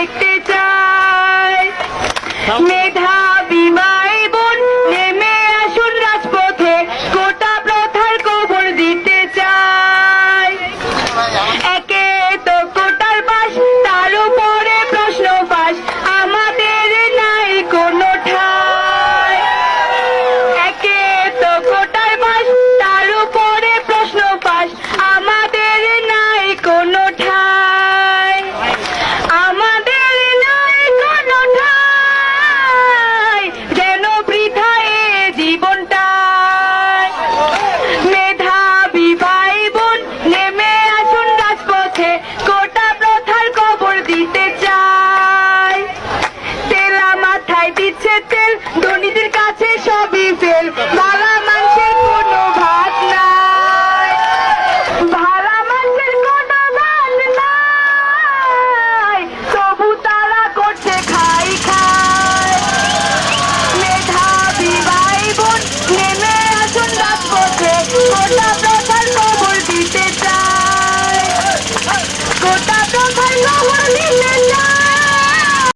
দেখতে চাই মেধা সবাই দিচ্ছে তেল দুর্নীতির কাছে সবই ফেল ভালা মানুষের কোনো ভাত নাই। মানুষের কোনো ভাত করছে খাই খাই। মেধাবী নেমে আসুন রাজপথে। গোটা প্রধান কবর দিতে চায়। গোটা প্রধান